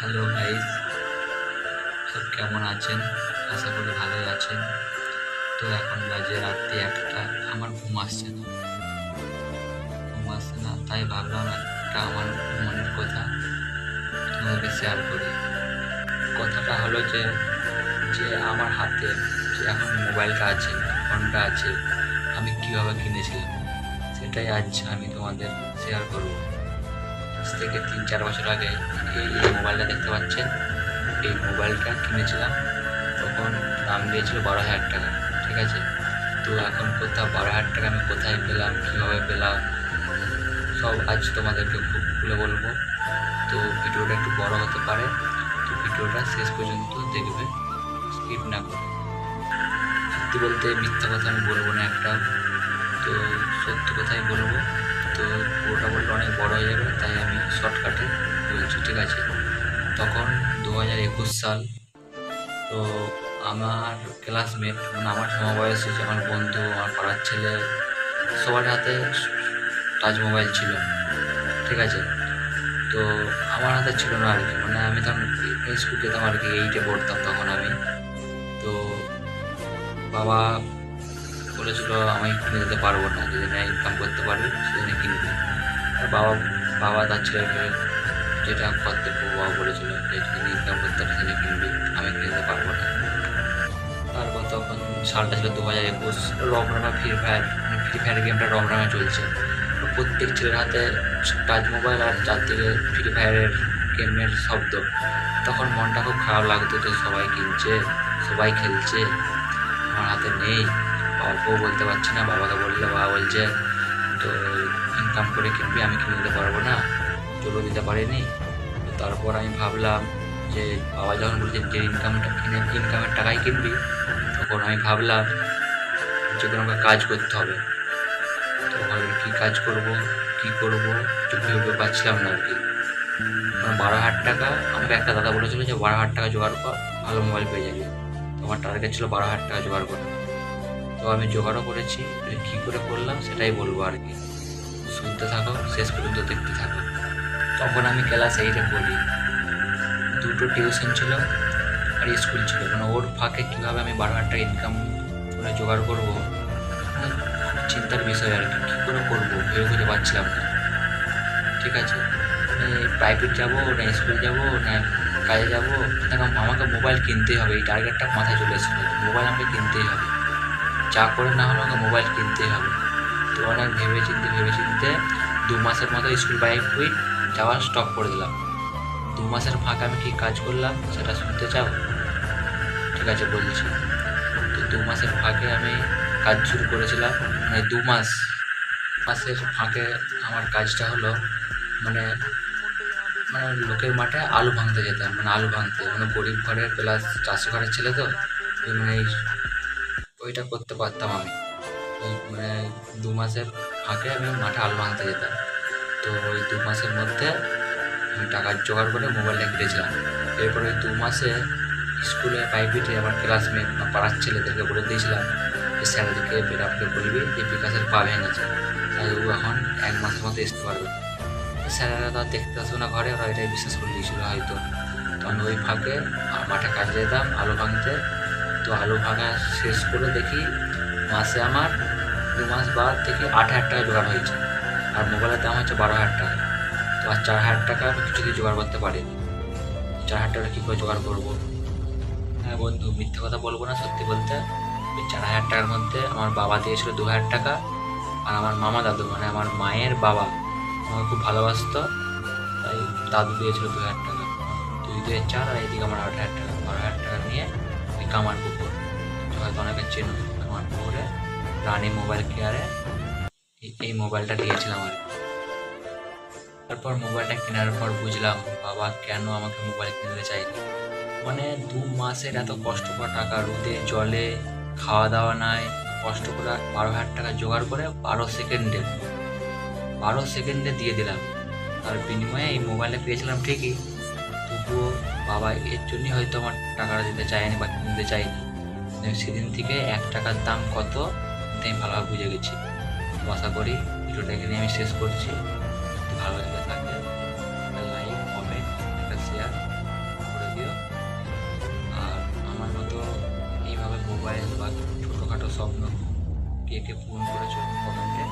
Hello guys, সব কেমন আছেন? আশা করি ভালোই আছেন। তো এখন বাজে রাত্রি একটা, আমার ঘুম আসছে না। ঘুম আসছে না, তাই ভাবলাম একটা আমার মনের কথা তোমাদেরকে শেয়ার করি। কথাটা হলো যে যে আমার হাতে যে এখন মোবাইলটা আছে, ফোনটা আছে, আমি কীভাবে কিনেছিলাম? সেটাই আজ আমি তোমাদের শেয়ার করব। আজ থেকে তিন, চার বছর আগে এই মোবাইলটা দেখতে পাচ্ছেন। এই মোবাইলটা কিনেছিলাম। তখন দাম দিয়েছিল বারো হাজার টাকা, ঠিক আছে? তো এখন কোথাও বারো হাজার টাকা আমি কোথায় পেলাম, কীভাবে পেলাম, সব আজ তোমাদেরকে খুব খুলে বলব। তো ভিডিওটা একটু বড় হতে পারে। তো ভিডিওটা শেষ পর্যন্ত দেখবে, স্কিপ না করে। সত্যি বলতে মিথ্যা কথা আমি বলব না একটা। তো সত্য কথাই বলব। তো পুরোটা বললে অনেক বড় হয়ে যাবে তাই আমি শর্টকাটে বলছি, ঠিক আছে। তখন দু হাজার একুশ সাল, তো আমার ক্লাসমেট মানে আমার সমবয়সী যে আমার বন্ধু, আমার পাড়ার ছেলে, সবার হাতে টাচ মোবাইল ছিল, ঠিক আছে? তো আমার হাতে ছিল না আর কি মানে আমি তখন স্কুল যেতাম আর কি এইটে পড়তাম তখন আমি। তো বাবা বলেছিল আমি কিনে দিতে পারব না যেদিন ইনকাম করতে পারবে সেদিনে কিনবে। আর বাবা বাবা তার ছেলেকে যেটা কর্তব্য বাবা বলেছিল, যে যেদিন ইনকাম করতে পারবি সেদিনে কিনবে, আমি কিনে দিতে পারব না। তারপর তখন সালটা ছিল দু হাজার একুশ রমরামা ফ্রি ফায়ার মানে ফ্রি ফায়ার গেমটা রমরামা চলছে। প্রত্যেক ছেলের হাতে টাচ মোবাইল আর চারদিকে ফ্রি ফায়ারের গেমের শব্দ। তখন মনটা খুব খারাপ লাগতো যে সবাই কিনছে, সবাই খেলছে, আমার হাতে নেই। বাবাকেও বলতে পারছি না, বাবাকে বললে বাবা বলছে তো ইনকাম করে কিনবি, আমি কিনে দিতে পারব না। চলো দিতে পারিনি। তারপর আমি ভাবলাম যে, বাবা যখন বলছে যে ইনকামটা কিনে ইনকামের টাকায় কিনবি, তখন আমি ভাবলাম যে কোনো একটা কাজ করতে হবে। তো ভাবলাম কী কাজ করব, কী করব একটু ভেবে পাচ্ছিলাম না আর কি। মানে বারো হাজার টাকা, আমাকে একটা দাদা বলেছিল যে, বারো হাজার টাকা জোগাড় কর, ভালো মোবাইল পেয়ে যাবি। আমার টার্গেট ছিল বারো হাজার টাকা জোগাড় করা। তো আমি জোগাড়ও করেছি কী করে করলাম সেটাই বলব আর কি। শুনতে থাকো, শেষ পর্যন্ত দেখতে থাকো। তখন আমি ক্লাস এইটে পড়ি। দুটো টিউশন ছিল আর স্কুল ছিল। মানে ওর ফাঁকে কীভাবে আমি বারো হাজার টাকা ইনকাম করে জোগাড় করব মানে চিন্তার বিষয় আর কি। কী করে করব ভেবে খুঁজে পাচ্ছিলাম না। ঠিক আছে? প্রাইভেট যাব না স্কুল যাব না কাজে যাব আমাকে মোবাইল কিনতেই হবে। এই টার্গেটটা মাথায় চলে এসেছিল মোবাইল আমাকে কিনতেই হবে। যা করে না হলে আমাকে মোবাইল কিনতেই হবে। তো অনেক ভেবে চিনতে ভেবে চিনতে দু মাসের মতো স্কুল বাইক কুইট যাওয়া স্টপ করে দিলাম। দু মাসের ফাঁকে আমি কী কাজ করলাম সেটা শুনতে চাও? ঠিক আছে, বলছি। তো দু মাসের ফাঁকে আমি কাজ শুরু করেছিলাম। মানে দু মাস মাসের ফাঁকে আমার কাজটা হলো মানে মানে লোকের মাঠে আলু ভাঙতে যেতাম। মানে আলু ভাঙতে। মানে গরিব ঘরের প্লাস চাষি ঘরের ছেলে তো। মানে ওইটা করতে পারতাম আমি। ওই মানে দু মাসের ফাঁকে আমি মাঠে আলু ভাঙতে যেতাম। তো ওই দু মাসের মধ্যে আমি টাকা জোগাড় করে মোবাইলটা কিনেছিলাম। এরপর ওই দু মাসে স্কুলে প্রাইভেটে আমার ক্লাসমেট বা পাড়ার ছেলেদেরকে বলে দিয়েছিলাম যে স্যারদেরকে বেরাপকে বলবি যে, বিকাশের পা ভেঙেছে তাই ও এখন এক মাসের মতো আসতে পারবে। স্যারেরা তো দেখতে আসবে না ঘরে, ওরা এটাই বিশ্বাস করে দিয়েছিল হয়তো। তো আমি ওই ফাঁকে মাঠে কাজে যেতাম, আলু ভাঙতে। তো আলু ভাঙা শেষ করে দেখি মাসে আমার দু মাস বাদ থেকে আট হাজার টাকা জোগাড় হয়েছে। আর মোবাইলের দাম হচ্ছে বারো হাজার টাকা। তো আর চার হাজার টাকা আমি কিছুতেই জোগাড় করতে পারিনি। চার হাজার টাকা কী করে জোগাড় করব? হ্যাঁ বন্ধু, মিথ্যে কথা বলব না, সত্যি বলতে। ওই চার হাজার টাকার মধ্যে আমার বাবা দিয়েছিল দু হাজার টাকা, আর আমার মামা দাদু মানে আমার মায়ের বাবা আমাকে খুব ভালোবাসতো, তাই দাদু দিয়েছিল দু হাজার টাকা। দুই দু হাজার চার, আর এদিকে আমার আট হাজার টাকা, বারো হাজার টাকা নিয়ে ওই কামার পুকুর হয়তো অনেকে চেন, কামার পুকুরে রানী মোবাইল কেয়ারে এই- মোবাইলটা দিয়েছিলাম আর তারপর মোবাইলটা কেনার পর বুঝলাম, বাবা, কেন আমাকে মোবাইল কিনতে চাইনি? মানে দু মাসের এত কষ্ট করা টাকা রোদে, জলে খাওয়া দাওয়া নাই, কষ্ট করে বারো হাজার টাকা জোগাড় করে বারো সেকেন্ডে বারো সেকেন্ডে দিয়ে দিলাম। তার বিনিময়ে এই মোবাইলটা পেয়েছিলাম ঠিকই। তবুও বাবা, এর জন্যই হয়তো আমার টাকাটা দিতে চায়নি বা কিনতে চায়নি। সেদিন থেকে এক টাকার দাম কত আমি ভালোভাবে বুঝে গেছি। আশা করি ভিডিওটা এখানে আমি শেষ করছি। ভালো লেগে থাকবে লাইক কমেন্ট একটা শেয়ার করে দিও। আর আমার মতো এইভাবে মোবাইল বা ছোটোখাটো স্বপ্ন কে কে পূরণ করেছ কমেন্টে